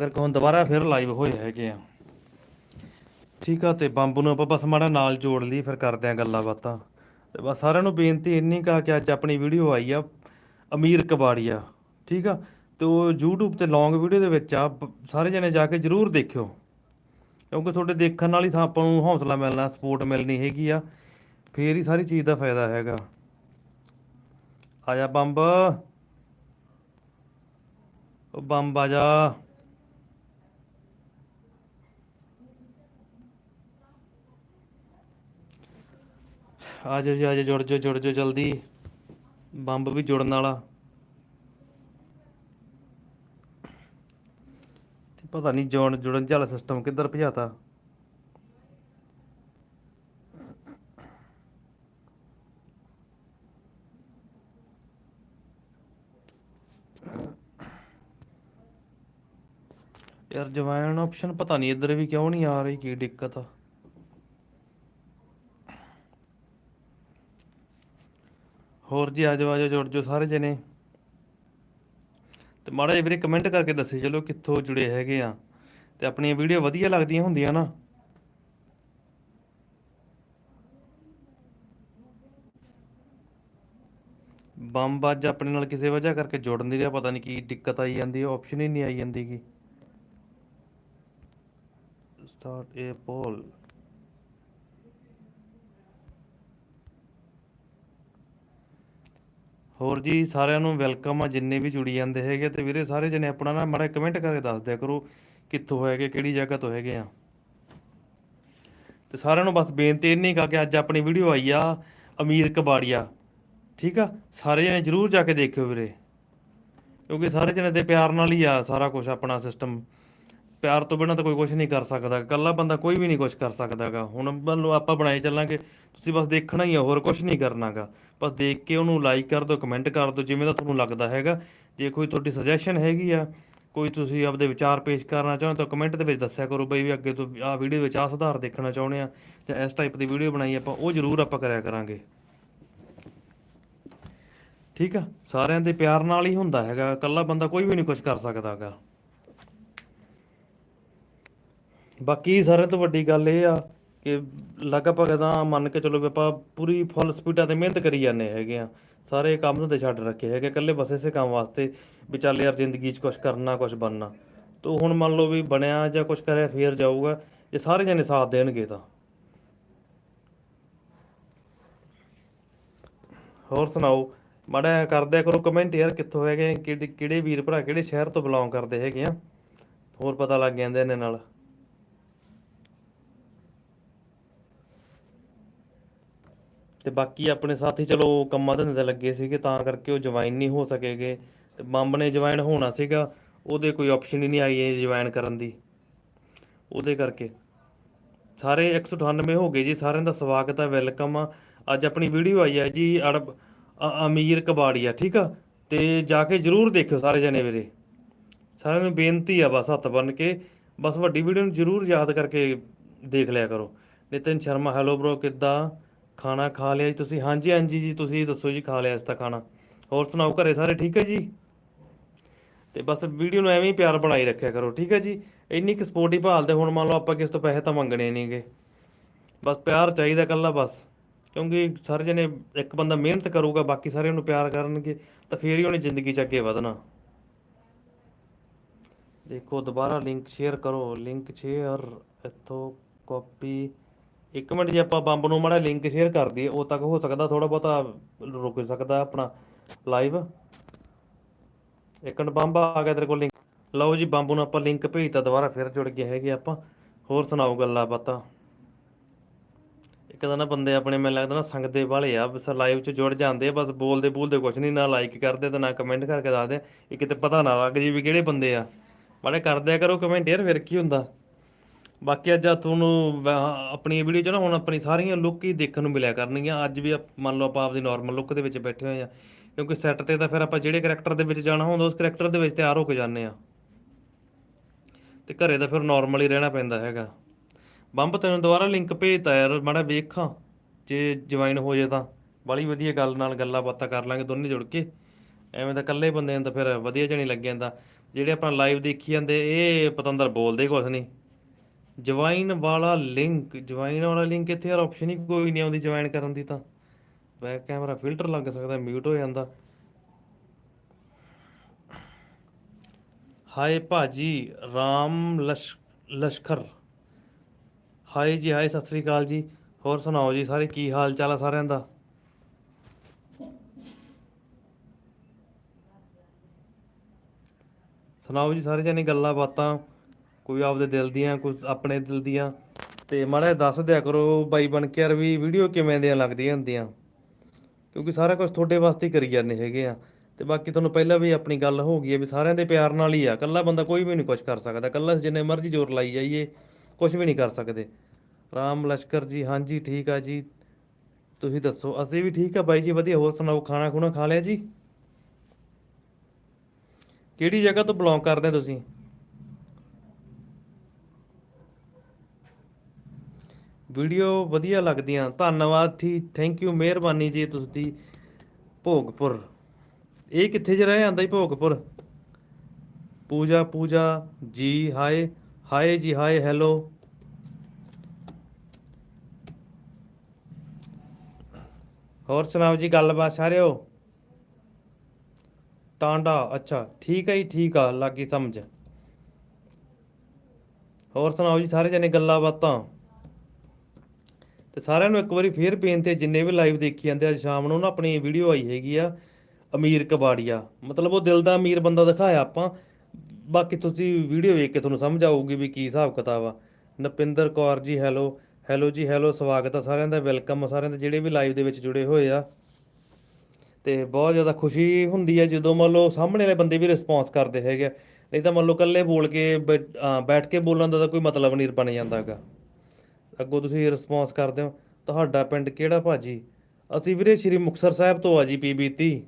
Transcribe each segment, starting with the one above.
ਕਰਕੇ ਹੁਣ ਦੁਬਾਰਾ ਫਿਰ ਲਾਈਵ ਹੋਏ ਹੈਗੇ ਆ। ਠੀਕ ਆ ਤੇ ਬੰਬ ਨੂੰ ਆਪਾਂ ਬਸ ਮਾੜਾ ਨਾਲ ਜੋੜ ਲਈ ਫਿਰ ਕਰਦੇ ਆ ਗੱਲਾਂ ਬਾਤਾਂ। ਤੇ ਬਸ ਸਾਰਿਆਂ ਨੂੰ ਬੇਨਤੀ ਇੰਨੀ ਕਾ ਕਿ ਅੱਜ ਆਪਣੀ ਵੀਡੀਓ ਆਈ ਆ, ਅਮੀਰ ਕਬਾੜੀਆ ਠੀਕ ਆ? ਤੇ ਉਹ YouTube ਤੇ ਲੌਂਗ ਵੀਡੀਓ ਦੇ ਵਿੱਚ ਆ, ਬ- ਸਾਰੇ ਜਣੇ ਜਾ ਕੇ ਜਰੂਰ ਦੇਖਿਓ। ਕਿਉਂਕਿ ਤੁਹਾਡੇ ਦੇਖਣ ਨਾਲ ਹੀ ਆਪਾਂ ਨੂੰ ਹੌਸਲਾ ਮਿਲਣਾ ਸਪੋਰਟ ਮਿਲਣੀ ਹੈਗੀ ਆ। ਫੇਰ ਹੀ ਸਾਰੀ ਚੀਜ਼ ਦਾ ਫਾਇਦਾ ਹੈਗਾ। ਆ ਜਾ ਬੰਬ। ਉਹ ਬੰਬ ਆ ਆ ਜਾਓ ਜੀ ਆ ਜਾਓ ਜੁੜ ਜਾਓ ਜੁੜ ਜਾਓ ਜਲਦੀ। ਬੰਬ ਵੀ ਜੁੜਨ ਵਾਲਾ। ਤੇ ਪਤਾ ਨਹੀਂ ਜੋੜ ਜੁੜਨ ਵਾਲਾ ਸਿਸਟਮ ਕਿੱਧਰ ਭਜਾਤਾ। ਯਾਰ ਜਵਾਨ ਆਪਸ਼ਨ ਪਤਾ ਨਹੀਂ ਇੱਧਰ ਵੀ ਕਿਉਂ ਨਹੀਂ ਆ ਰਹੀ, ਕੀ ਦਿੱਕਤ ਆ। ਹੋਰ ਜੀ ਆਜੋ ਆਜੋ ਜੁੜ ਜੋ ਸਾਰੇ ਜਣੇ। ਤੇ ਮਾੜਾ ਜਿਹਾ ਵੀਰੇ ਕਮੈਂਟ ਕਰਕੇ ਦੱਸੇ ਚਲੋ ਕਿੱਥੋਂ ਜੁੜੇ ਹੈਗੇ ਆ। ਤੇ ਆਪਣੀਆਂ ਵੀਡੀਓ ਵਧੀਆ ਲੱਗਦੀਆਂ ਹੁੰਦੀਆਂ ਨਾ। ਬੰਬ ਅੱਜ ਆਪਣੇ ਨਾਲ ਕਿਸੇ ਵਜ੍ਹਾ ਕਰਕੇ ਜੁੜਨ ਨਹੀਂ ਰਿਹਾ, ਪਤਾ ਨਹੀਂ ਕੀ ਦਿੱਕਤ ਆਈ ਜਾਂਦੀ ਹੈ ਆਪਸ਼ਨ ਹੀ ਨਹੀਂ ਆਈ ਜਾਂਦੀ ਗੀ। ਸਟਾਰਟ ਏ ਪੋਲ ਹੋਰ ਜੀ ਸਾਰਿਆਂ ਨੂੰ ਵੈਲਕਮ ਆ, ਜਿੰਨੇ ਵੀ ਜੁੜੀ ਜਾਂਦੇ ਹੈਗੇ ਤੇ ਵੀਰੇ ਸਾਰੇ ਜਣੇ ਆਪਣਾ ਨਾ ਮਾੜਾ ਕਮੈਂਟ ਕਰਕੇ ਦੱਸ ਦਿਆ ਕਰੋ ਕਿੱਥੋਂ ਹੈਗੇ, ਕਿਹੜੀ ਜਗ੍ਹਾ ਤੋਂ ਹੈਗੇ ਆ। ਤੇ ਸਾਰਿਆਂ ਨੂੰ ਬਸ ਬੇਨਤੀ ਇੰਨੀ ਕਾ ਕਿ ਅੱਜ ਆਪਣੀ ਵੀਡੀਓ ਆਈ ਆ, ਅਮੀਰ ਕਬਾੜੀਆ। ਠੀਕ ਆ? ਸਾਰੇ ਜਣੇ ਜਰੂਰ ਜਾ ਕੇ ਦੇਖਿਓ ਵੀਰੇ। ਕਿਉਂਕਿ ਸਾਰੇ ਜਣੇ ਦੇ ਪਿਆਰ ਨਾਲ ਹੀ ਆ ਸਾਰਾ ਕੁਝ ਆਪਣਾ ਸਿਸਟਮ ਪਿਆਰ ਤੋਂ ਬਿਨਾਂ ਤਾਂ ਕੋਈ ਕੁਝ ਨਹੀਂ ਕਰ ਸਕਦਾ। ਇਕੱਲਾ ਬੰਦਾ ਕੋਈ ਵੀ ਨਹੀਂ ਕੁਝ ਕਰ ਸਕਦਾਗਾ। ਹੁਣ ਮੰਨ ਲਓ ਆਪਾਂ ਬਣਾਏ ਚੱਲਾਂਗੇ, ਤੁਸੀਂ ਬਸ ਦੇਖਣਾ ਹੀ ਆ, ਹੋਰ ਕੁਝ ਨਹੀਂ ਕਰਨਾਗਾ। ਬਸ ਦੇਖ ਕੇ ਉਹਨੂੰ ਲਾਈਕ ਕਰ ਦਿਓ ਕਮੈਂਟ ਕਰ ਦਿਓ, ਜਿਵੇਂ ਦਾ ਤੁਹਾਨੂੰ ਲੱਗਦਾ ਹੈਗਾ। ਜੇ ਕੋਈ ਤੁਹਾਡੀ ਸੁਜੈਸ਼ਨ ਹੈਗੀ ਆ, ਕੋਈ ਤੁਸੀਂ ਆਪਦੇ ਵਿਚਾਰ ਪੇਸ਼ ਕਰਨਾ ਚਾਹੁੰਦੇ ਤਾਂ ਕਮੈਂਟ ਦੇ ਵਿੱਚ ਦੱਸਿਆ ਕਰੋ ਬਈ ਵੀ ਅੱਗੇ ਤੋਂ ਆਹ ਵੀਡੀਓ ਵਿੱਚ ਆਹ ਸੁਧਾਰ ਦੇਖਣਾ ਚਾਹੁੰਦੇ ਆ ਜਾਂ ਇਸ ਟਾਈਪ ਦੀ ਵੀਡੀਓ ਬਣਾਈ ਆਪਾਂ, ਉਹ ਜ਼ਰੂਰ ਆਪਾਂ ਕਰਿਆ ਕਰਾਂਗੇ। ਠੀਕ ਆ? ਸਾਰਿਆਂ ਦੇ ਪਿਆਰ ਨਾਲ ਹੀ ਹੁੰਦਾ ਹੈਗਾ। ਇਕੱਲਾ ਬੰਦਾ ਕੋਈ ਵੀ ਨਹੀਂ ਕੁਝ ਕਰ ਸਕਦਾਗਾ। ਬਾਕੀ ਸਾਰਿਆਂ ਤੋਂ ਵੱਡੀ ਗੱਲ ਇਹ ਆ ਕਿ ਲਗਭਗ ਤਾਂ ਮੰਨ ਕੇ ਚਲੋ ਵੀ ਆਪਾਂ ਪੂਰੀ ਫੁੱਲ ਸਪੀਡਾਂ ਤੇ ਮਿਹਨਤ ਕਰੀ ਜਾਂਦੇ ਹੈਗੇ ਆ। ਸਾਰੇ ਕੰਮ ਧੰਦੇ ਛੱਡ ਰੱਖੇ ਹੈਗੇ, ਇਕੱਲੇ ਬਸ ਇਸੇ ਕੰਮ ਵਾਸਤੇ ਵੀ ਚੱਲ ਯਾਰ ਜ਼ਿੰਦਗੀ 'ਚ ਕੁਝ ਕਰਨਾ ਕੁਝ ਬਣਨਾ। ਤੋ ਹੁਣ ਮੰਨ ਲਓ ਵੀ ਬਣਿਆ ਜਾਂ ਕੁਝ ਕਰਿਆ, ਫੇਰ ਜਾਊਗਾ ਜੇ ਸਾਰੇ ਜਣੇ ਸਾਥ ਦੇਣਗੇ ਤਾਂ। ਹੋਰ ਸੁਣਾਓ? ਮਾੜਾ ਜਿਹਾ ਕਰੋ ਕਮੈਂਟ ਯਾਰ, ਕਿੱਥੋਂ ਹੈਗੇ, ਕਿਹੜੇ ਕਿਹੜੇ ਵੀਰ ਭਰਾ, ਕਿਹੜੇ ਸ਼ਹਿਰ ਤੋਂ ਬਿਲੋਂਗ ਕਰਦੇ ਹੈਗੇ ਆ? ਹੋਰ ਪਤਾ ਲੱਗ ਜਾਂਦੇ ਇਹਨੇ ਨਾਲ। ਤੇ ਬਾਕੀ ਆਪਣੇ ਸਾਥੀ ਚਲੋ ਕੰਮਾਂ ਧੰਦੇ ਲੱਗੇ ਸੀਗੇ, ਤਾਂ ਕਰਕੇ ਉਹ ਜੁਆਇਨ ਨਹੀਂ ਹੋ ਸਕੇਗੇ। ਤੇ ਬੰਬ ਨੇ ਜੁਆਇਨ ਹੋਣਾ ਸੀਗਾ, ਉਹਦੇ ਕੋਈ ਆਪਸ਼ਨ ਹੀ ਨਹੀਂ ਆਈ ਜੁਆਇਨ ਕਰਨ ਦੀ। ਉਹਦੇ ਕਰਕੇ। ਸਾਰੇ 198 ਹੋ ਗਏ ਜੀ, ਸਾਰਿਆਂ ਦਾ ਸਵਾਗਤ ਹੈ ਵੈਲਕਮ ਆ। ਅੱਜ ਆਪਣੀ ਵੀਡੀਓ ਆਈ ਹੈ ਜੀ, ਅੜਬ, ਅ- ਅਮੀਰ ਕਬਾੜੀਆ, ਠੀਕ ਆ? ਤੇ ਜਾ ਕੇ ਜਰੂਰ ਦੇਖਿਓ ਸਾਰੇ ਜਣੇ ਵੀਰੇ। ਸਾਰਿਆਂ ਨੂੰ ਬੇਨਤੀ ਆ ਬਸ ਹੱਥ ਬੰਨ ਕੇ, ਬਸ ਵੱਡੀ ਵੀਡੀਓ ਨੂੰ ਜਰੂਰ ਯਾਦ ਕਰਕੇ ਦੇਖ ਲਿਆ ਕਰੋ। ਨਿਤਿਨ ਸ਼ਰਮਾ ਹੈਲੋ ਬ్రో ਕਿੱਦਾਂ? ਖਾਣਾ ਖਾ ਲਿਆ ਜੀ ਤੁਸੀਂ। ਹਾਂਜੀ ਹਾਂਜੀ ਜੀ, ਤੁਸੀਂ ਦੱਸੋ ਜੀ, ਖਾ ਲਿਆ ਇਸ ਤਾਂ ਖਾਣਾ। ਹੋਰ ਸੁਣਾਓ ਘਰੇ ਸਾਰੇ ਠੀਕ ਹੈ ਜੀ? ਤੇ ਬਸ ਵੀਡੀਓ ਨੂੰ ਐਵੇਂ ਹੀ ਪਿਆਰ ਬਣਾਈ ਰੱਖਿਆ ਕਰੋ, ਠੀਕ ਹੈ ਜੀ? ਇੰਨੀ ਕੁ ਸਪੋਰਟ ਹੀ ਭਾਲਦੇ ਹੁਣ ਮੰਨ ਲਓ ਆਪਾਂ ਕਿਸ ਤੋਂ ਪੈਸੇ ਤਾਂ ਮੰਗਣੇ ਨਹੀਂਗੇ ਬਸ ਪਿਆਰ ਚਾਹੀਦਾ ਕੱਲਾ ਬਸ। ਕਿਉਂਕਿ ਸਾਰੇ ਜਣੇ, ਇੱਕ ਬੰਦਾ ਮਿਹਨਤ ਕਰੂਗਾ, ਬਾਕੀ ਸਾਰੇ ਉਹਨੂੰ ਪਿਆਰ ਕਰਨਗੇ, ਤਾਂ ਫੇਰ ਹੀ ਉਹਨੇ ਜ਼ਿੰਦਗੀ 'ਚ ਅੱਗੇ ਵਧਣਾ। ਦੇਖੋ, ਦੁਬਾਰਾ ਲਿੰਕ ਸ਼ੇਅਰ ਕਰੋ। ਲਿੰਕ ਸ਼ੇਅਰ ਇੱਥੋਂ ਕਾਪੀ ਇੱਕ ਮਿੰਟ ਜੇ ਆਪਾਂ ਬੰਬ ਨੂੰ ਮਾੜਾ ਲਿੰਕ ਸ਼ੇਅਰ ਕਰ ਦਈਏ, ਉਹ ਤੱਕ ਹੋ ਸਕਦਾ ਥੋੜਾ ਬਹੁਤਾ ਰੁਕ ਸਕਦਾ ਆਪਣਾ ਲਾਈਵ ਇੱਕ ਮਿੰਟ, ਬੰਬ ਆ ਗਿਆ ਤੇਰੇ ਕੋਲ ਲਿੰਕ ਲਓ ਜੀ, ਬੰਬ ਨੂੰ ਆਪਾਂ ਲਿੰਕ ਭੇਜਤਾ ਦੁਬਾਰਾ, ਫਿਰ ਜੁੜ ਗਏ ਹੈਗੇ ਆਪਾਂ। ਹੋਰ ਸੁਣਾਓ ਗੱਲਾਂ ਬਾਤਾਂ। ਇੱਕ ਤਾਂ ਨਾ ਬੰਦੇ ਆਪਣੇ, ਮੈਨੂੰ ਲੱਗਦਾ ਨਾ ਸੰਗਦੇ ਵਾਲੇ ਆ, ਬਸ ਲਾਈਵ 'ਚ ਜੁੜ ਜਾਂਦੇ ਆ, ਬਸ ਬੋਲਦੇ ਬੋਲਦੇ ਕੁਝ ਨਹੀਂ ਨਾ ਲਾਈਕ ਕਰਦੇ ਤੇ ਨਾ ਕਮੈਂਟ ਕਰਕੇ ਦੱਸਦੇ ਆ। ਇਹ ਕਿਤੇ ਪਤਾ ਨਾ ਲੱਗ ਜੀ ਵੀ ਕਿਹੜੇ ਬੰਦੇ ਆ। ਮਾੜੇ ਕਰਦਿਆ ਕਰੋ ਕਮੈਂਟ ਯਾਰ, ਫਿਰ ਕੀ ਹੁੰਦਾ? ਬਾਕੀ ਅੱਜ ਆ ਤੁਹਾਨੂੰ ਵ- ਆਪਣੀ ਵੀਡੀਓ 'ਚ ਨਾ ਹੁਣ ਆਪਣੀ ਸਾਰੀਆਂ ਲੁੱਕ ਹੀ ਦੇਖਣ ਨੂੰ ਮਿਲਿਆ ਕਰਨਗੀਆਂ। ਅੱਜ ਵੀ ਆਪ- ਮੰਨ ਲਓ ਆਪਾਂ ਆਪਦੀ ਨਾਰਮਲ ਲੁੱਕ ਦੇ ਵਿੱਚ ਬੈਠੇ ਹੋਏ ਆ। ਕਿਉਂਕਿ ਸੈੱਟ ਤੇ ਤਾਂ ਫਿਰ ਆਪਾਂ ਜਿਹੜੇ ਕਰੈਕਟਰ ਦੇ ਵਿੱਚ ਜਾਣਾ ਹੁੰਦਾ, ਉਸ ਕਰੈਕਟਰ ਦੇ ਵਿੱਚ ਤਿਆਰ ਹੋ ਕੇ ਜਾਂਦੇ ਆ। ਤੇ ਘਰੇ ਤਾਂ ਫਿਰ ਨਾਰਮਲ ਹੀ ਰਹਿਣਾ ਪੈਂਦਾ ਹੈਗਾ। ਬੰਬ ਤੈਨੂੰ ਦੁਬਾਰਾ ਲਿੰਕ ਭੇਜਤਾ ਯਾਰ ਮਾੜਾ ਵੇਖਾਂ। ਜੇ ਜੁਆਇਨ ਹੋ ਜੇ ਤਾਂ। ਬੜੀ ਵਧੀਆ ਗੱਲ ਨਾਲ ਗੱਲਾਂ ਬਾਤਾਂ ਕਰ ਲਾਂਗੇ ਦੋਨੇ ਜੁੜ ਕੇ। ਐਵੇਂ ਤਾਂ ਇਕੱਲੇ ਬੰਦੇ ਨੂੰ ਤਾਂ ਫਿਰ ਵਧੀਆ ਜਿਹਾ ਨਹੀਂ ਲੱਗ ਜਾਂਦਾ। ਜਿਹੜੇ ਆਪਣਾ ਲਾਈਵ ਦੇਖੀ ਜਾਂਦੇ, ਇਹ ਪਤੰਦਰ ਬੋਲਦੇ ਕੁਛ ਨਹੀਂ। ਜੁਆਇਨ ਵਾਲਾ ਲਿੰਕ ਜੁਆਇਨ ਵਾਲਾ ਲਿੰਕ ਇੱਥੇ ਯਾਰ ਆਪਸ਼ਨ ਹੀ ਕੋਈ ਨਹੀਂ ਆਉਂਦੀ ਜੁਆਇਨ ਕਰਨ ਦੀ ਤਾਂ। ਬੈਕ ਕੈਮਰਾ ਫਿਲਟਰ ਲੱਗ ਸਕਦਾ ਮਿਊਟ ਹੋ ਜਾਂਦਾ। ਹਾਏ ਭਾਜੀ, ਰਾਮ ਲਸ਼, ਲਸ਼ਕਰ। ਹਾਏ ਜੀ, ਹਾਏ, ਸਤਿ ਸ੍ਰੀ ਅਕਾਲ ਜੀ। ਹੋਰ ਸੁਣਾਓ ਜੀ ਸਾਰੇ, ਕੀ ਹਾਲ ਚਾਲ ਆ ਸਾਰਿਆਂ ਦਾ? ਸੁਣਾਓ ਜੀ ਸਾਰੇ ਜਣੇ ਗੱਲਾਂ ਬਾਤਾਂ। ਕੋਈ ਆਪਦੇ ਦਿਲ ਦੀਆਂ, ਕੋਈ ਆਪਣੇ ਦਿਲ ਦੀਆਂ। ਤੇ ਮਾੜਾ ਦੱਸ ਦਿਆ ਕਰੋ ਬਾਈ ਬਣ ਕੇ ਯਾਰ ਵੀ ਵੀਡੀਓ ਕਿਵੇਂ ਦੀਆਂ ਲੱਗਦੀਆਂ ਹੁੰਦੀਆਂ। ਕਿਉਂਕਿ ਸਾਰਾ ਕੁਝ ਤੁਹਾਡੇ ਵਾਸਤੇ ਹੀ ਕਰੀ ਜਾਂਦੇ ਹੈਗੇ ਆ। ਤੇ ਬਾਕੀ ਤੁਹਾਨੂੰ ਪਹਿਲਾਂ ਵੀ ਆਪਣੀ ਗੱਲ ਹੋ ਗਈ ਹੈ ਵੀ ਸਾਰਿਆਂ ਦੇ ਪਿਆਰ ਨਾਲ ਹੀ ਆ। ਇਕੱਲਾ ਬੰਦਾ ਕੋਈ ਵੀ ਨਹੀਂ ਕੁਝ ਕਰ ਸਕਦਾ। ਇਕੱਲਾ ਜਿੰਨੇ ਮਰਜ਼ੀ ਜ਼ੋਰ ਲਾਈ ਜਾਈਏ ਕੁਝ ਵੀ ਨਹੀਂ ਕਰ ਸਕਦੇ। ਰਾਮ ਲਸ਼ਕਰ ਜੀ, ਹਾਂਜੀ ਠੀਕ ਆ ਜੀ। ਤੁਸੀਂ ਦੱਸੋ, ਅਸੀਂ ਵੀ ਠੀਕ ਆ ਬਾਈ ਜੀ, ਵਧੀਆ। ਹੋਰ ਸੁਣਾਓ, ਖਾਣਾ ਖੁਣਾ ਖਾ ਲਿਆ ਜੀ? ਕਿਹੜੀ ਜਗ੍ਹਾ ਤੋਂ ਬਿਲੋਂਗ ਕਰਦੇ ਹੋ ਤੁਸੀਂ? ਵੀਡੀਓ ਵਧੀਆ ਲੱਗਦੀਆਂ। ਧੰਨਵਾਦ ਠੀਕ ਥੈਂਕ ਯੂ ਮਿਹਰਬਾਨੀ ਜੀ ਤੁਸੀਂ। ਭੋਗਪੁਰ। ਇਹ ਕਿੱਥੇ ਜ ਰਹਿ ਜਾਂਦਾ ਜੀ ਭੋਗਪੁਰ? ਪੂਜਾ ਪੂਜਾ ਜੀ, ਹਾਏ ਹਾਏ ਜੀ, ਹਾਏ, ਹੈਲੋ। ਹੋਰ ਸੁਣਾਓ ਜੀ, ਗੱਲਬਾਤ ਸਾਰਿਓ? ਟਾਂਡਾ, ਅੱਛਾ, ਠੀਕ ਹੈ ਜੀ, ਠੀਕ ਆ, ਲੱਗੀ ਸਮਝ। ਹੋਰ ਸੁਣਾਓ ਜੀ, ਸਾਰੇ ਜਣੇ ਗੱਲਾਂ ਬਾਤਾਂ? ਤੇ ਸਾਰਿਆਂ ਨੂੰ ਇੱਕ ਵਾਰੀ ਫੇਰ ਪੇਨ 'ਤੇ ਜਿੰਨੇ ਵੀ ਲਾਈਵ ਦੇਖੀ ਜਾਂਦੇ ਅੱਜ ਸ਼ਾਮ ਨੂੰ ਨਾ ਆਪਣੀ ਵੀਡੀਓ ਆਈ ਹੈਗੀ ਆ, ਅਮੀਰ ਕਬਾੜੀਆ। ਮਤਲਬ ਉਹ ਦਿਲ ਦਾ ਅਮੀਰ ਬੰਦਾ ਦਿਖਾਇਆ ਆਪਾਂ। ਬਾਕੀ ਤੁਸੀਂ ਵੀਡੀਓ ਵੇਖ ਕੇ ਤੁਹਾਨੂੰ ਸਮਝ ਆਊਗੀ ਵੀ ਕੀ ਹਿਸਾਬ ਕਿਤਾਬ ਆ। ਨਪਿੰਦਰ ਕੌਰ ਜੀ ਹੈਲੋ ਹੈਲੋ ਜੀ ਹੈਲੋ ਸਵਾਗਤ ਆ ਸਾਰਿਆਂ ਦਾ ਵੈਲਕਮ ਆ ਸਾਰਿਆਂ ਦੇ, ਜਿਹੜੇ ਵੀ ਲਾਈਵ ਦੇ ਵਿੱਚ ਜੁੜੇ ਹੋਏ ਆ। ਤੇ ਬਹੁਤ ਜ਼ਿਆਦਾ ਖੁਸ਼ੀ ਹੁੰਦੀ ਹੈ ਜਦੋਂ ਮੰਨ ਲਓ ਸਾਹਮਣੇ ਵਾਲੇ ਬੰਦੇ ਵੀ ਰਿਸਪੌਂਸ ਕਰਦੇ ਹੈਗੇ ਆ। ਨਹੀਂ ਤਾਂ ਮੰਨ ਲਓ ਇਕੱਲੇ ਬੋਲ ਕੇ ਬੈ- ਬੈਠ ਕੇ ਬੋਲਣ ਦਾ ਤਾਂ ਕੋਈ ਮਤਲਬ ਨਹੀਂ ਬਣ ਜਾਂਦਾਗਾ। ਅੱਗੋਂ ਤੁਸੀਂ ਰਿਸਪੌਂਸ ਕਰਦੇ ਹੋ, ਤੁਹਾਡਾ ਪਿੰਡ ਕਿਹੜਾ ਭਾਜੀ? ਅਸੀਂ ਵੀਰੇ ਸ਼੍ਰੀ ਮੁਕਤਸਰ ਸਾਹਿਬ ਤੋਂ ਆ ਜੀ ਪੀਬੀਤੀ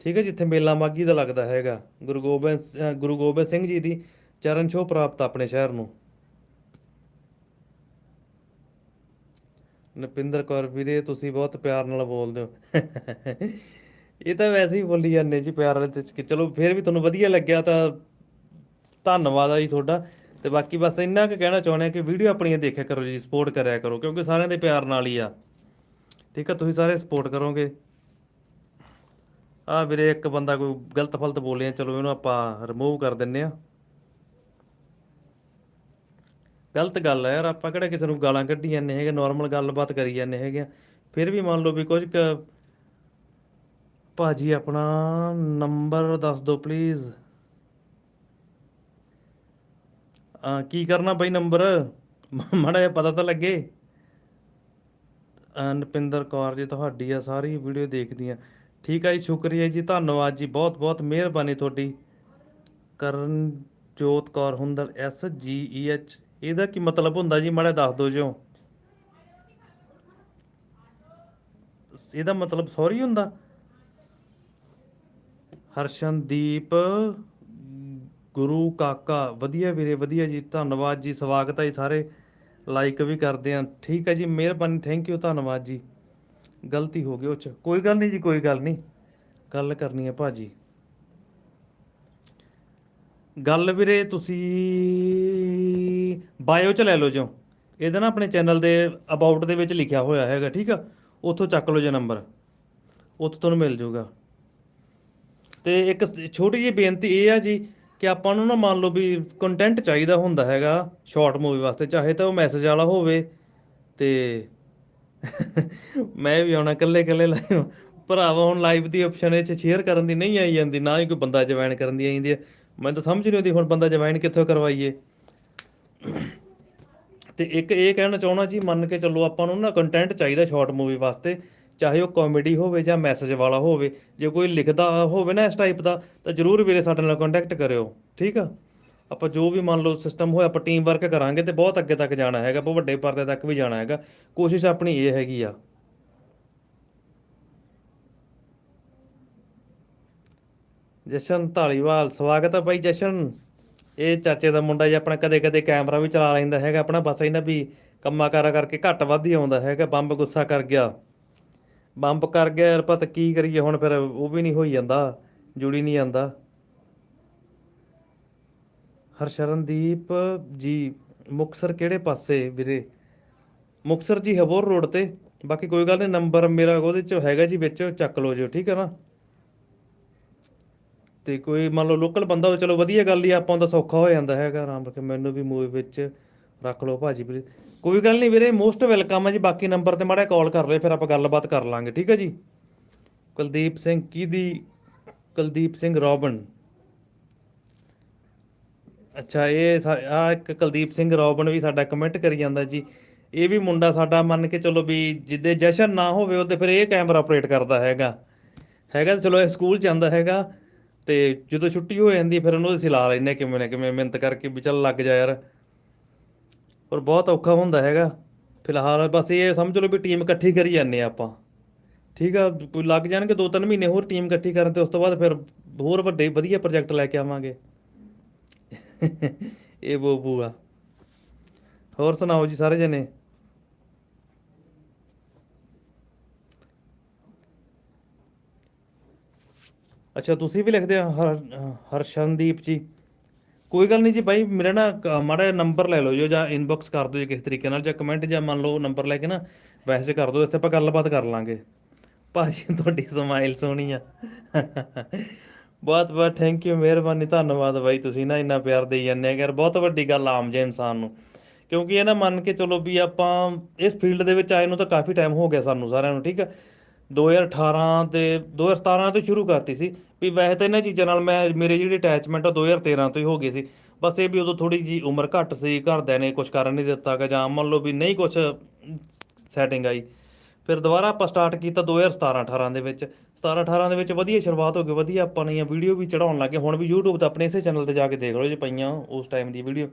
ਠੀਕ ਹੈ ਜਿੱਥੇ ਮੇਲਾ ਮਾਗੀ ਦਾ ਲੱਗਦਾ ਹੈਗਾ। ਗੁਰੂ ਗੋਬਿੰਦ ਗੁਰੂ ਗੋਬਿੰਦ ਸਿੰਘ ਜੀ ਦੀ ਚਰਨ ਛੋਹ ਪ੍ਰਾਪਤ ਆਪਣੇ ਸ਼ਹਿਰ ਨੂੰ। ਨਪਿੰਦਰ ਕੌਰ, ਵੀਰੇ ਤੁਸੀਂ ਬਹੁਤ ਪਿਆਰ ਨਾਲ ਬੋਲਦੇ ਹੋ। ਇਹ ਤਾਂ ਵੈਸੇ ਹੀ ਬੋਲੀ ਜਾਂਦੇ ਜੀ ਪਿਆਰ ਵਾਲੇ ਤੇ ਚਲੋ ਫਿਰ ਵੀ ਤੁਹਾਨੂੰ ਵਧੀਆ ਲੱਗਿਆ ਤਾਂ ਧੰਨਵਾਦ ਆ ਜੀ ਤੁਹਾਡਾ। ਤੇ ਬਾਕੀ ਬਸ ਇੰਨਾ ਕੁ ਕਹਿਣਾ ਚਾਹੁੰਦੇ ਆ ਕਿ ਵੀਡੀਓ ਆਪਣੀਆਂ ਦੇਖਿਆ ਕਰੋ ਜੀ ਸਪੋਰਟ ਕਰਿਆ ਕਰੋ, ਕਿਉਂਕਿ ਸਾਰਿਆਂ ਦੇ ਪਿਆਰ ਨਾਲ ਹੀ ਆ। ਠੀਕ ਆ, ਤੁਸੀਂ ਸਾਰੇ ਸਪੋਰਟ ਕਰੋਗੇ। ਆ ਵੀਰੇ, ਇੱਕ ਬੰਦਾ ਕੋਈ ਗਲਤ ਫਲਤ ਬੋਲਿਆ ਚਲੋ ਇਹਨੂੰ ਆਪਾਂ ਰਿਮੂਵ ਕਰ ਦਿੰਨੇ ਆ। ਗਲਤ ਗੱਲ ਹੈ ਯਾਰ, ਆਪਾਂ ਕਿਹੜਾ ਕਿਸੇ ਨੂੰ ਗਾਲਾਂ ਕੱਢੀ ਜਾਂਦੇ ਹੈਗੇ ਨਾਰਮਲ ਗੱਲਬਾਤ ਕਰੀ ਜਾਂਦੇ ਹੈਗੇ ਆ। ਫਿਰ ਵੀ ਮੰਨ ਲਓ ਵੀ ਕੁਝ ਕੁ ਭਾਜੀ, ਆਪਣਾ ਨੰਬਰ ਦੱਸ ਦਿਓ ਪਲੀਜ਼ ਆ ਕੀ ਕਰਨਾ ਬਾਈ ਨੰਬਰ? ਮਾੜਾ ਜਿਹਾ ਪਤਾ ਤਾਂ ਲੱਗੇ। ਨਪਿੰਦਰ ਕੌਰ ਜੀ, ਤੁਹਾਡੀ ਆ ਸਾਰੀ ਵੀਡੀਓ ਦੇਖਦੀ ਆ। ਠੀਕ ਆ ਜੀ, ਸ਼ੁਕਰੀਆ ਜੀ, ਧੰਨਵਾਦ ਜੀ ਬਹੁਤ ਬਹੁਤ ਮਿਹਰਬਾਨੀ ਤੁਹਾਡੀ। ਕਰਨ ਜੋਤ ਕੌਰ ਹੁੰਦਲ, ਐਸ ਜੀ ਈ ਐਚ। ਇਹਦਾ ਕੀ ਮਤਲਬ ਹੁੰਦਾ ਜੀ, ਮਾੜਾ ਦੱਸ ਦਿਓ ਜੋ ਇਹਦਾ ਮਤਲਬ ਸੌਰੀ ਹੁੰਦਾ। ਹਰਸ਼ਨਦੀਪ ਗੁਰੂ, ਕਾਕਾ, ਵਧੀਆ ਵੀਰੇ, ਵਧੀਆ ਜੀ। ਧੰਨਵਾਦ ਜੀ, ਸਵਾਗਤ ਹੈ ਜੀ ਸਾਰੇ। ਲਾਈਕ ਵੀ ਕਰਦੇ ਆ। ਠੀਕ ਹੈ ਜੀ, ਮਿਹਰਬਾਨੀ ਥੈਂਕ ਯੂ ਧੰਨਵਾਦ ਜੀ। ਗਲਤੀ ਹੋ ਗਈ ਉਹ ਚ। ਕੋਈ ਗੱਲ ਨਹੀਂ ਜੀ, ਕੋਈ ਗੱਲ ਨਹੀਂ। ਗੱਲ ਕਰਨੀ ਹੈ ਭਾਜੀ। ਗੱਲ ਵੀਰੇ ਤੁਸੀਂ ਬਾਇਓ ਚ ਲੈ ਲਓ ਜੋ ਇਹਦਾ ਨਾ ਆਪਣੇ ਚੈਨਲ ਦੇ ਅਬਾਊਟ ਦੇ ਵਿੱਚ ਲਿਖਿਆ ਹੋਇਆ ਹੈਗਾ, ਠੀਕ ਆ? ਉੱਥੋਂ ਚੱਕ ਲਓ ਜੇ ਨੰਬਰ ਉੱਥੋਂ ਤੁਹਾਨੂੰ ਮਿਲ ਜਾਊਗਾ ਤੇ ਇੱਕ ਛੋਟੀ ਜਿਹੀ ਬੇਨਤੀ ਇਹ ਆ ਜੀ ਕਿ ਆਪਾਂ ਨੂੰ ਨਾ ਮੰਨ ਲਓ ਵੀ ਕੰਟੈਂਟ ਚਾਹੀਦਾ ਹੁੰਦਾ ਹੈਗਾ ਸ਼ਾਰਟ ਮੂਵੀ ਵਾਸਤੇ, ਚਾਹੇ ਤਾਂ ਉਹ ਮੈਸੇਜ ਵਾਲਾ ਹੋਵੇ ਤੇ ਮੈਂ ਵੀ ਆਉਣਾ ਇਕੱਲੇ ਇਕੱਲੇ ਲਾਈਵ ਭਰਾਵਾ, ਹੁਣ ਲਾਈਵ ਦੀ ਆਪਸ਼ਨ ਇਹ ਚ ਸ਼ੇਅਰ ਕਰਨ ਦੀ ਨਹੀਂ ਆਈ ਜਾਂਦੀ, ਨਾ ਹੀ ਕੋਈ ਬੰਦਾ ਜੁਆਇਨ ਕਰਨ ਦੀ ਆਈ ਜਾਂਦੀ ਹੈ। ਮੈਨੂੰ ਤਾਂ ਸਮਝ ਨਹੀਂ ਆਉਂਦੀ ਹੁਣ ਬੰਦਾ ਜੁਆਇਨ ਕਿੱਥੋਂ ਕਰਵਾਈਏ। ਤੇ ਇੱਕ ਇਹ ਕਹਿਣਾ ਚਾਹਣਾ ਜੀ, ਮੰਨ ਕੇ ਚੱਲੋ ਆਪਾਂ ਨੂੰ ਨਾ ਕੰਟੈਂਟ ਚਾਹੀਦਾ ਸ਼ਾਰਟ ਮੂਵੀ ਵਾਸਤੇ ਚਾਹੇ ਉਹ ਕਾਮੇਡੀ ਹੋਵੇ ਜਾਂ ਮੈਸੇਜ ਵਾਲਾ ਹੋਵੇ, ਜੇ ਕੋਈ ਲਿਖਦਾ ਹੋਵੇ ਨਾ ਇਸ ਟਾਈਪ ਦਾ, ਤਾਂ ਜਰੂਰ ਵੀਰੇ ਸਾਡੇ ਨਾਲ ਕੰਟੈਕਟ ਕਰਿਓ, ਠੀਕ ਆ? ਆਪਾਂ ਜੋ ਵੀ ਮੰਨ ਲਓ ਸਿਸਟਮ ਹੋਇਆ, ਆਪਾਂ ਟੀਮ ਵਰਕ ਕਰਾਂਗੇ ਤੇ ਬਹੁਤ ਅੱਗੇ ਤੱਕ ਜਾਣਾ ਹੈਗਾ, ਆਪਾਂ ਵੱਡੇ ਪਰਦੇ ਤੱਕ ਵੀ ਜਾਣਾ ਹੈਗਾ। ਕੋਸ਼ਿਸ਼ ਆਪਣੀ ਇਹ ਹੈਗੀ ਆ। ਜਸ਼ਨ ਧਾਲੀਵਾਲ, ਸਵਾਗਤ ਹੈ ਭਾਈ ਜਸ਼ਨ। ਇਹ ਚਾਚੇ ਦਾ ਮੁੰਡਾ ਜੀ, ਆਪਣਾ ਕਦੇ ਕਦੇ ਕੈਮਰਾ ਵੀ ਚਲਾ ਲੈਂਦਾ ਹੈਗਾ, ਆਪਣਾ ਬਸ ਇਹਨਾਂ ਵੀ ਕੰਮਾਂ ਕਾਰਾ ਕਰਕੇ ਘੱਟ ਵੱਧ ਹੀ ਆਉਂਦਾ ਹੈਗਾ ਬੰਬ ਗੁੱਸਾ ਕਰ ਗਿਆ। ਬੰਬ ਕਰ ਗਿਆ ਯਾਰ, ਪਤਾ ਕੀ ਕਰੀਏ ਹੁਣ ਫਿਰ, ਉਹ ਵੀ ਨਹੀਂ ਹੋਈ ਜਾਂਦਾ, ਜੁੜੀ ਨਹੀਂ ਜਾਂਦਾ। ਹਰਸ਼ਰਨਦੀਪ ਜੀ ਮੁਕਸਰ ਕਿਹੜੇ ਪਾਸੇ ਵੀਰੇ? ਮੁਕਸਰ ਜੀ, ਹਬੋਰ ਰੋਡ ਤੇ। ਬਾਕੀ ਕੋਈ ਗੱਲ ਨਹੀਂ, ਨੰਬਰ ਮੇਰਾ ਉਹਦੇ ਚ ਹੈਗਾ ਜੀ, ਵਿੱਚ ਚੱਕ ਲਓ ਜੀ, ਠੀਕ ਹੈ ਨਾ? ਤੇ ਕੋਈ ਮੰਨ ਲਓ ਲੋਕਲ ਬੰਦਾ ਹੋਵੇ, ਚਲੋ ਵਧੀਆ ਗੱਲ ਹੀ ਆਪਾਂ ਦਾ ਸੌਖਾ ਹੋ ਜਾਂਦਾ ਹੈਗਾ, ਆਰਾਮ ਕਰਕੇ ਮੈਨੂੰ ਵੀ ਮੂਵੀ ਵਿੱਚ ਰੱਖ ਲਓ ਭਾਜੀ ਵੀਰੇ ਕੋਈ ਗੱਲ ਨਹੀਂ ਵੀਰੇ ਮੋਸਟ ਵੈਲਕਮ ਹੈ ਜੀ। ਬਾਕੀ ਨੰਬਰ ਤੇ ਮਾੜਾ ਕਾਲ ਕਰ ਲਿਓ, ਫਿਰ ਆਪਾਂ ਗੱਲਬਾਤ ਕਰ ਲਾਂਗੇ, ਠੀਕ ਹੈ ਜੀ? ਕੁਲਦੀਪ ਸਿੰਘ, ਕਿਹਦੀ? ਕੁਲਦੀਪ ਸਿੰਘ ਰੋਬਨ। ਅੱਛਾ, ਇਹ ਆ ਇੱਕ ਕੁਲਦੀਪ ਸਿੰਘ ਰੋਬਨ ਵੀ ਸਾਡਾ ਕਮੈਂਟ ਕਰੀ ਜਾਂਦਾ ਜੀ। ਇਹ ਵੀ ਮੁੰਡਾ ਸਾਡਾ ਮੰਨ ਕੇ ਚਲੋ ਵੀ ਜਿੱਦੇ ਜਸ਼ਨ ਨਾ ਹੋਵੇ, ਉਹਦੇ ਫਿਰ ਇਹ ਕੈਮਰਾ ਆਪਰੇਟ ਕਰਦਾ ਹੈਗਾ। ਹੈਗਾ ਚਲੋ, ਇਹ ਸਕੂਲ ਜਾਂਦਾ ਹੈਗਾ ਤੇ ਜਦੋਂ ਛੁੱਟੀ ਹੋ ਜਾਂਦੀ, ਫਿਰ ਉਹਨੂੰ ਅਸੀਂ ਲਾ ਲੈਨੇ ਕਿਵੇਂ ਨਾ ਕਿਵੇਂ ਮਿਹਨਤ ਕਰਕੇ ਵੀ ਚੱਲ ਲੱਗ ਜਾ ਯਾਰ। ਔਰ ਬਹੁਤ ਔਖਾ ਹੁੰਦਾ ਹੈਗਾ। ਫਿਲਹਾਲ ਬਸ ਇਹ ਸਮਝ ਲਓ ਵੀ ਟੀਮ ਇਕੱਠੀ ਕਰੀ ਜਾਂਦੇ ਆ ਆਪਾਂ। ਠੀਕ ਆ, ਕੋਈ ਲੱਗ ਜਾਣਗੇ ਦੋ ਤਿੰਨ ਮਹੀਨੇ ਹੋਰ ਟੀਮ ਇਕੱਠੀ ਕਰਨ ਤੇ ਉਸ ਤੋਂ ਬਾਅਦ ਫਿਰ ਹੋਰ ਵੱਡੇ ਵਧੀਆ ਪ੍ਰੋਜੈਕਟ ਲੈ ਕੇ ਆਵਾਂਗੇ। ਇਹ ਬੋਬੂ ਆ। ਹੋਰ ਸੁਣਾਓ ਜੀ ਸਾਰੇ ਜਣੇ? ਅੱਛਾ, ਤੁਸੀਂ ਵੀ ਲਿਖਦੇ ਹੋ ਹਰ, ਹਰਸ਼ਨਦੀਪ ਜੀ? ਕੋਈ ਗੱਲ ਨਹੀਂ ਜੀ ਬਾਈ, ਮੇਰਾ ਨਾ ਕ- ਮਾੜਾ ਨੰਬਰ ਲੈ ਲਓ ਜੋ ਜਾਂ ਇਨਬਾਕਸ ਕਰ ਦਿਓ ਜੀ ਕਿਸੇ ਤਰੀਕੇ ਨਾਲ, ਜਾਂ ਕਮੈਂਟ ਜਾਂ ਮੰਨ ਲਓ ਨੰਬਰ ਲੈ ਕੇ ਨਾ ਵੈਸੇ ਕਰ ਦਿਓ, ਇੱਥੇ ਆਪਾਂ ਗੱਲਬਾਤ ਕਰ ਲਾਂਗੇ। ਭਾਜੀ, ਤੁਹਾਡੀ ਸਮਾਈਲ ਸੋਹਣੀ ਆ। ਬਹੁਤ ਬਹੁਤ ਥੈਂਕ ਯੂ ਮਿਹਰਬਾਨੀ, ਧੰਨਵਾਦ ਬਾਈ ਤੁਸੀਂ ਨਾ ਇੰਨਾ ਪਿਆਰ ਦੇਈ ਜਾਂਦੇ ਆ। ਯਾਰ ਬਹੁਤ ਵੱਡੀ ਗੱਲ ਆਮ ਜੇ ਇਨਸਾਨ ਨੂੰ। ਕਿਉਂਕਿ ਇਹ ਨਾ ਮੰਨ ਕੇ ਚਲੋ ਵੀ ਆਪਾਂ ਇਸ ਫੀਲਡ ਦੇ ਵਿੱਚ ਆਏ ਨੂੰ ਤਾਂ ਕਾਫੀ ਟਾਈਮ ਹੋ ਗਿਆ ਸਾਨੂੰ ਸਾਰਿਆਂ ਨੂੰ, ਠੀਕ ਆ? 2018 ਤੇ 2017 ਤੋਂ ਸ਼ੁਰੂ ਕਰਤੀ ਸੀ। ਵੀ ਵੈਸੇ ਤਾਂ ਇਹਨਾਂ ਚੀਜ਼ਾਂ ਨਾਲ ਮੈਂ, ਮੇਰੇ ਜਿਹੜੀ ਅਟੈਚਮੈਂਟ ਆ 2013 ਤੋਂ ਹੀ ਹੋ ਗਈ ਸੀ। ਬਸ ਇਹ ਵੀ ਉਦੋਂ ਥੋੜੀ ਜੀ ਉਮਰ ਘੱਟ ਸੀ, ਘਰਦਿਆਂ ਨੇ ਕੁਝ ਕਰਨ ਨਹੀਂ ਦਿੱਤਾ ਕਿ ਜਾਂ ਮੰਨ ਲਓ ਵੀ ਨਹੀਂ ਕੁਝ ਸੈਟਿੰਗ ਆਈ। ਫਿਰ ਦੁਬਾਰਾ ਆਪਾਂ ਸਟਾਰਟ ਕੀਤਾ 2017 18 ਦੇ ਵਿੱਚ। 17 18 ਦੇ ਵਿੱਚ ਵਧੀਆ ਸ਼ੁਰੂਆਤ ਹੋ ਗਈ, ਵਧੀਆ ਆਪਾਂ ਨੇ ਵੀਡੀਓ ਵੀ ਚੜਾਉਣ ਲੱਗੇ। ਹੁਣ ਵੀ YouTube ਤੇ ਆਪਣੇ ਇਸੇ ਚੈਨਲ ਤੇ ਜਾ ਕੇ ਦੇਖ ਲਓ ਜੇ ਪਈਆਂ ਉਸ ਟਾਈਮ ਦੀ ਵੀਡੀਓ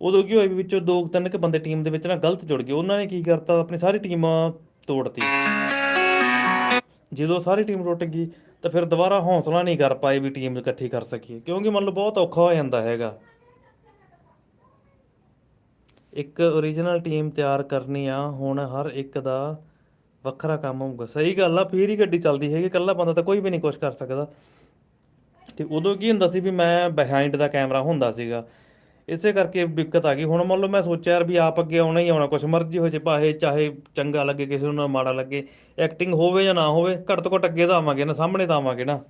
ਉਦੋਂ ਕੀ ਹੋਇਆ ਵੀ ਵਿੱਚੋਂ ਦੋ ਤਿੰਨ ਕੁ ਬੰਦੇ ਟੀਮ ਦੇ ਵਿੱਚ ਨਾ ਗਲਤ ਜੁੜ ਗਏ। ਉਹਨਾਂ ਨੇ ਕੀ ਕਰਤਾ, ਆਪਣੀ ਸਾਰੀ ਟੀਮ ਤੋੜਤੀ। ਜਦੋਂ ਸਾਰੀ ਟੀਮ ਟੁੱਟ ਗਈ ਤਾਂ ਫਿਰ ਦੁਬਾਰਾ ਹੌਸਲਾ ਨਹੀਂ ਕਰ ਪਾਏ ਵੀ ਟੀਮ ਇਕੱਠੀ ਕਰ ਸਕੀਏ। ਕਿਉਂਕਿ ਮੰਨ ਲਓ ਬਹੁਤ ਔਖਾ ਹੋ ਜਾਂਦਾ ਹੈਗਾ। ਇੱਕ ਓਰੀਜਨਲ ਟੀਮ ਤਿਆਰ ਕਰਨੀ ਆ, ਹੁਣ ਹਰ ਇੱਕ ਦਾ ਵੱਖਰਾ ਕੰਮ ਹੋਊਗਾ। ਸਹੀ ਗੱਲ ਆ, ਫੇਰ ਹੀ ਗੱਡੀ ਚੱਲਦੀ ਹੈਗੀ, ਇਕੱਲਾ ਬੰਦਾ ਤਾਂ ਕੋਈ ਵੀ ਨਹੀਂ ਕੁਝ ਕਰ ਸਕਦਾ। ਤੇ ਉਦੋਂ ਕੀ ਹੁੰਦਾ ਸੀ ਵੀ ਮੈਂ ਬਿਹਾਈਂਡ ਦਾ ਕੈਮਰਾ ਹੁੰਦਾ ਸੀਗਾ। ਇਸੇ ਕਰਕੇ ਦਿੱਕਤ ਆ ਗਈ। ਹੁਣ ਮੰਨ ਲਓ ਮੈਂ ਸੋਚਿਆ ਯਾਰ ਵੀ ਆਪ ਅੱਗੇ ਆਉਣਾ ਹੀ ਆਉਣਾ, ਕੁਛ ਮਰਜ਼ੀ ਹੋ ਜੇ, ਭਾਵੇਂ ਚਾਹੇ ਚੰਗਾ ਲੱਗੇ, ਕਿਸੇ ਨੂੰ ਮਾੜਾ ਲੱਗੇ ਐਕਟਿੰਗ ਹੋਵੇ ਜਾਂ ਨਾ ਹੋਵੇ, ਘੱਟ ਤੋਂ ਘੱਟ ਅੱਗੇ ਤਾਂ ਆਵਾਂਗੇ ਨਾ, ਸਾਹਮਣੇ ਤਾਂ ਆਵਾਂਗੇ ਨਾ।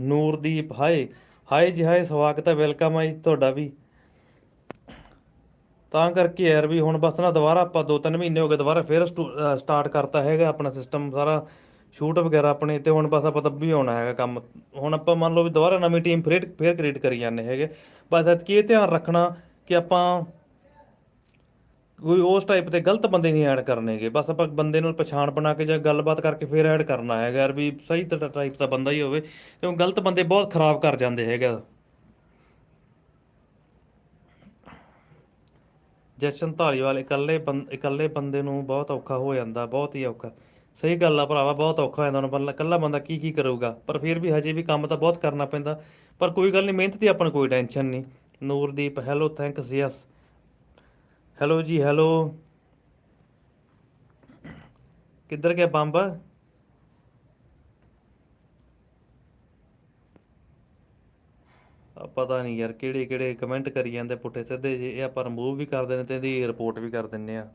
ਨੂਰਦੀਪ, ਹਾਏ ਹਾਏ ਜੀ ਹਾਏ, ਸਵਾਗਤ ਹੈ ਵੈਲਕਮ ਹੈ ਜੀ ਤੁਹਾਡਾ ਵੀ। ਤਾਂ ਕਰਕੇ ਯਾਰ ਵੀ ਹੁਣ ਬਸ ਨਾ ਦੁਬਾਰਾ ਆਪਾਂ ਦੋ ਤਿੰਨ ਮਹੀਨੇ ਹੋ ਗਏ, ਦੁਬਾਰਾ ਫੇਰ ਸਟਾਰਟ ਕਰਤਾ ਹੈਗਾ ਆਪਣਾ ਸਿਸਟਮ ਸਾਰਾ। ਸ਼ੂਟ ਵਗੈਰਾ ਆਪਣੇ ਤੇ ਹੁਣ ਬਸ ਆਪਾਂ ਦੱਬੀ ਆਉਣਾ ਹੈਗਾ ਕੰਮ। ਹੁਣ ਆਪਾਂ ਮੰਨ ਲਓ ਵੀ ਦੁਬਾਰਾ ਨਵੀਂ ਟੀਮ ਫਿਰ ਫਿਰ ਕ੍ਰੀਏਟ ਕਰੀ ਜਾਂਦੇ ਹੈਗੇ। ਬਸ ਐਤਕੀ ਇਹ ਧਿਆਨ ਰੱਖਣਾ ਕਿ ਆਪਾਂ ਕੋਈ ਉਸ ਟਾਈਪ ਦੇ ਗਲਤ ਬੰਦੇ ਨਹੀਂ ਐਡ ਕਰਨੇਗੇ ਬਸ ਆਪਾਂ ਬੰਦੇ ਨੂੰ ਪਛਾਣ ਬਣਾ ਕੇ ਜਾਂ ਗੱਲਬਾਤ ਕਰਕੇ ਫਿਰ ਐਡ ਕਰਨਾ ਹੈਗਾ ਯਾਰ ਵੀ ਸਹੀ ਟਾਈਪ ਦਾ ਬੰਦਾ ਹੀ ਹੋਵੇ। ਕਿਉਂਕਿ ਗਲਤ ਬੰਦੇ ਬਹੁਤ ਖਰਾਬ ਕਰ ਜਾਂਦੇ ਹੈਗਾ। ਜਸ਼ਨ ਧਾਲੀਵਾਲ ਇਕੱਲੇ ਬੰਦ ਇਕੱਲੇ ਬੰਦੇ ਨੂੰ ਬਹੁਤ ਔਖਾ ਹੋ ਜਾਂਦਾ, ਬਹੁਤ ਹੀ ਔਖਾ। ਸਹੀ ਗੱਲ ਆ ਭਰਾਵਾ, ਬਹੁਤ ਔਖਾ ਹੋ ਜਾਂਦਾ ਹੁਣ ਬੰਦਾ, ਇਕੱਲਾ ਬੰਦਾ ਕੀ ਕੀ ਕਰੂਗਾ? ਪਰ ਫਿਰ ਵੀ ਹਜੇ ਵੀ ਕੰਮ ਤਾਂ ਬਹੁਤ ਕਰਨਾ ਪੈਂਦਾ। ਪਰ ਕੋਈ ਗੱਲ ਨਹੀਂ, ਮਿਹਨਤ ਦੀ ਆਪਾਂ ਨੂੰ ਕੋਈ ਟੈਨਸ਼ਨ ਨਹੀਂ। Noordeep hello thanks yes hello ਜੀ ਹੈਲੋ ਕਿੱਧਰ ਗਿਆ ਬੰਬ? ਪਤਾ ਨਹੀਂ ਯਾਰ ਕਿਹੜੇ ਕਿਹੜੇ ਕਮੈਂਟ ਕਰੀ ਜਾਂਦੇ ਪੁੱਠੇ ਸਿੱਧੇ ਜੇ ਇਹ ਆਪਾਂ ਰਿਮੂਵ ਵੀ ਕਰ ਦਿੰਦੇ ਤੇ ਇਹਦੀ ਰਿਪੋਰਟ ਵੀ ਕਰ ਦਿੰਨੇ ਆ।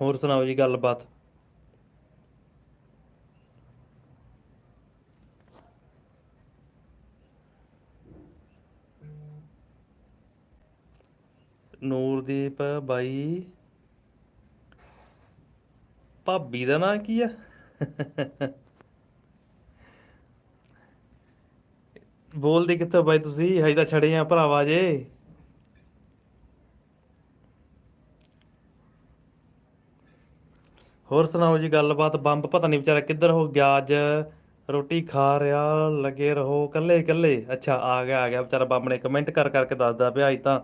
ਹੋਰ ਸੁਣਾਓ ਜੀ ਗੱਲਬਾਤ? ਨੂਰਦੀਪ ਬਾਈ। ਭਾਬੀ ਦਾ ਨਾਂ ਕੀ ਆ? ਬੋਲਦੇ ਕਿੱਥੋਂ ਬਾਈ ਤੁਸੀਂ? ਹਜੇ ਤਾਂ ਛੜੇ ਆ ਭਰਾਵਾ ਜੇ। ਹੋਰ ਸੁਣਾਓ ਜੀ, ਗੱਲਬਾਤ ਬੰਬ ਪਤਾ ਨਹੀਂ ਵਿਚਾਰਾ ਕਿੱਧਰ ਹੋ ਗਿਆ ਅੱਜ। ਰੋਟੀ ਖਾ ਰਿਹਾ, ਲੱਗੇ ਰਹੋ ਕੱਲੇ ਕੱਲੇ ਅੱਛਾ, ਆ ਗਿਆ ਆ ਗਿਆ ਵਿਚਾਰਾ ਬੰਬ ਨੇ ਕਮੈਂਟ ਕਰ, ਕਰਕੇ ਦੱਸਦਾ ਪਿਆ ਅੱਜ ਤਾਂ,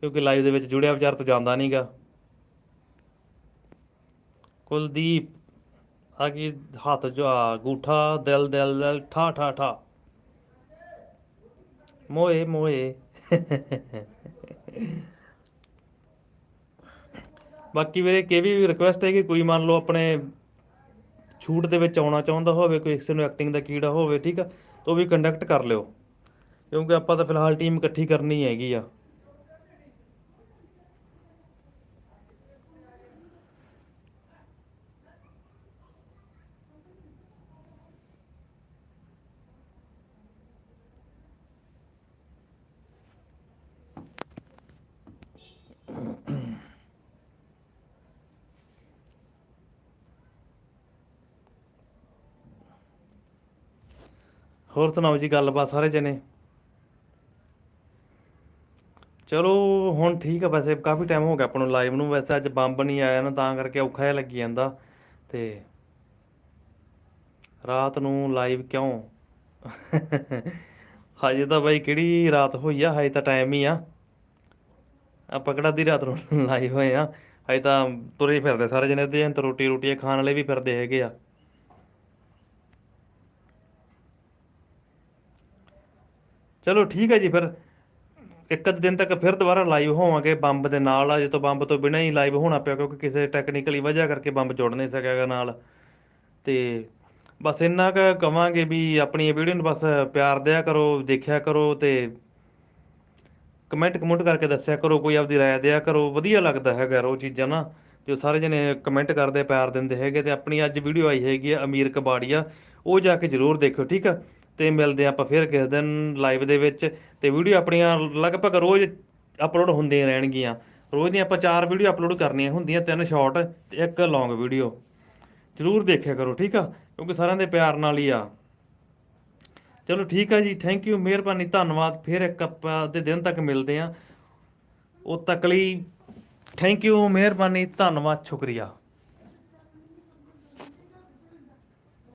ਕਿਉਂਕਿ ਲਾਈਵ ਦੇ ਵਿੱਚ ਜੁੜਿਆ ਵਿਚਾਰ ਤੋਂ ਜਾਂਦਾ ਨਹੀਂਗਾ ਕੁਲਦੀਪ, ਆ ਕੀ ਹੱਥ ਜੋ ਆ ਗੂਠਾ, ਦਿਲ ਦਿਲ ਦਿਲ, ਠਾ ਠਾ ਠਾ। ਮੋਏ ਮੋਏ। ਬਾਕੀ ਵੀਰੇ ਕਿ ਵੀ ਰਿਕੁਐਸਟ ਹੈ ਕਿ ਕੋਈ ਮੰਨ ਲਓ ਆਪਣੇ ਛੂਟ ਦੇ ਵਿੱਚ ਆਉਣਾ ਚਾਹੁੰਦਾ ਹੋਵੇ, ਕੋਈ ਕਿਸੇ ਨੂੰ ਐਕਟਿੰਗ ਦਾ ਕੀੜਾ ਹੋਵੇ, ਠੀਕ ਆ, ਤਾਂ ਉਹ ਵੀ ਕੰਡਕਟ ਕਰ ਲਿਓ। ਕਿਉਂਕਿ ਆਪਾਂ ਤਾਂ ਫਿਲਹਾਲ ਟੀਮ ਇਕੱਠੀ ਕਰਨੀ ਹੈਗੀ ਆ। ਹੋਰ ਸੁਣਾਓ ਜੀ, ਗੱਲਬਾਤ ਸਾਰੇ ਜਣੇ? ਚਲੋ, ਹੁਣ ਠੀਕ ਆ ਵੈਸੇ, ਕਾਫੀ ਟਾਈਮ ਹੋ ਗਿਆ ਆਪਾਂ ਨੂੰ ਲਾਈਵ ਨੂੰ, ਵੈਸੇ ਅੱਜ ਬੰਬ ਨਹੀਂ ਆਇਆ ਨਾ, ਤਾਂ ਕਰਕੇ ਔਖਾ ਜਿਹਾ ਲੱਗੀ ਜਾਂਦਾ। ਤੇ ਰਾਤ ਨੂੰ ਲਾਈਵ ਕਿਉਂ? ਹਜੇ ਤਾਂ ਬਾਈ ਕਿਹੜੀ ਰਾਤ ਹੋਈ ਆ, ਹਜੇ ਤਾਂ ਟਾਈਮ ਹੀ ਆ। ਆਪਾਂ ਕਿਹੜਾ ਦੀ ਰਾਤ ਨੂੰ ਲਾਈਵ ਹੋਏ ਆ। ਹਜੇ ਤਾਂ ਤੁਰੇ ਫਿਰਦੇ ਸਾਰੇ ਜਣੇ ਦੇ ਤਾਂ ਰੋਟੀ ਰੋਟੀ ਖਾਣ ਵਾਲੇ ਵੀ ਫਿਰਦੇ ਹੈਗੇ ਆ। ਚਲੋ ਠੀਕ ਹੈ ਜੀ ਫਿਰ। ਇੱਕ ਅੱਧ ਦਿਨ ਤੱਕ ਫਿਰ ਦੁਬਾਰਾ ਲਾਈਵ ਹੋਵਾਂਗੇ ਬੰਬ ਦੇ ਨਾਲ। ਅਜੇ ਤੋਂ ਬੰਬ ਤੋਂ ਬਿਨਾਂ ਹੀ ਲਾਈਵ ਹੋਣਾ ਪਿਆ ਕਿਉਂਕਿ ਕਿਸੇ ਟੈਕਨੀਕਲੀ ਵਜ੍ਹਾ ਕਰਕੇ ਬੰਬ ਜੁੜ ਨਹੀਂ ਸਕਿਆਗਾ ਨਾਲ। ਤੇ ਬਸ ਇੰਨਾ ਕੁ ਕਵਾਂਗੇ ਵੀ ਆਪਣੀ ਵੀਡੀਓ ਨੂੰ ਬਸ ਪਿਆਰ ਦਿਆ ਕਰੋ, ਦੇਖਿਆ ਕਰੋ ਤੇ ਕਮੈਂਟ ਕਮੈਂਟ ਕਰਕੇ ਦੱਸਿਆ ਕਰੋ, ਕੋਈ ਆਪਦੀ ਰਾਏ ਦਿਆ ਕਰੋ। ਵਧੀਆ ਲੱਗਦਾ ਹੈਗਾ ਉਹ ਚੀਜ਼ਾਂ ਨਾ, ਜੋ ਸਾਰੇ ਜਣੇ ਕਮੈਂਟ ਕਰਦੇ, ਪਿਆਰ ਦਿੰਦੇ ਹੈਗੇ ਤੇ ਆਪਣੀ ਅੱਜ ਵੀਡੀਓ ਆਈ ਹੈਗੀ ਆ ਅਮੀਰ ਕਬਾੜੀਆ। ਉਹ ਜਾ ਕੇ ਜਰੂਰ ਦੇਖਿਓ, ਠੀਕ ਆ? ਤੇ ਮਿਲਦੇ ਆਪਾਂ ਫਿਰ ਕਿਸ ਦਿਨ ਲਾਈਵ ਦੇ ਵਿੱਚ ਤੇ ਵੀਡੀਓ ਆਪਣੀਆਂ ਲਗਭਗ ਰੋਜ਼ ਅਪਲੋਡ ਹੁੰਦੀਆਂ ਰਹਿਣਗੀਆਂ। ਰੋਜ਼ ਦੀਆਂ ਆਪਾਂ ਚਾਰ ਵੀਡੀਓ ਅਪਲੋਡ ਕਰਨੀਆਂ ਹੁੰਦੀਆਂ, ਤਿੰਨ ਸ਼ਾਰਟ ਤੇ ਇੱਕ ਲੌਂਗ ਵੀਡੀਓ ਜਰੂਰ ਦੇਖਿਆ ਕਰੋ, ਠੀਕ ਆ? ਕਿਉਂਕਿ ਸਾਰਿਆਂ ਦੇ ਪਿਆਰ ਨਾਲ ਹੀ ਆ। ਚਲੋ ਠੀਕ ਆ ਜੀ ਥੈਂਕ ਯੂ ਮਿਹਰਬਾਨੀ, ਧੰਨਵਾਦ। ਫਿਰ ਇੱਕ ਆਪਾਂ ਦੇ ਦਿਨ ਤੱਕ ਮਿਲਦੇ ਆ ਉਹ ਤੱਕ ਲਈ ਥੈਂਕ ਯੂ ਮਿਹਰਬਾਨੀ, ਧੰਨਵਾਦ, ਸ਼ੁਕਰੀਆ।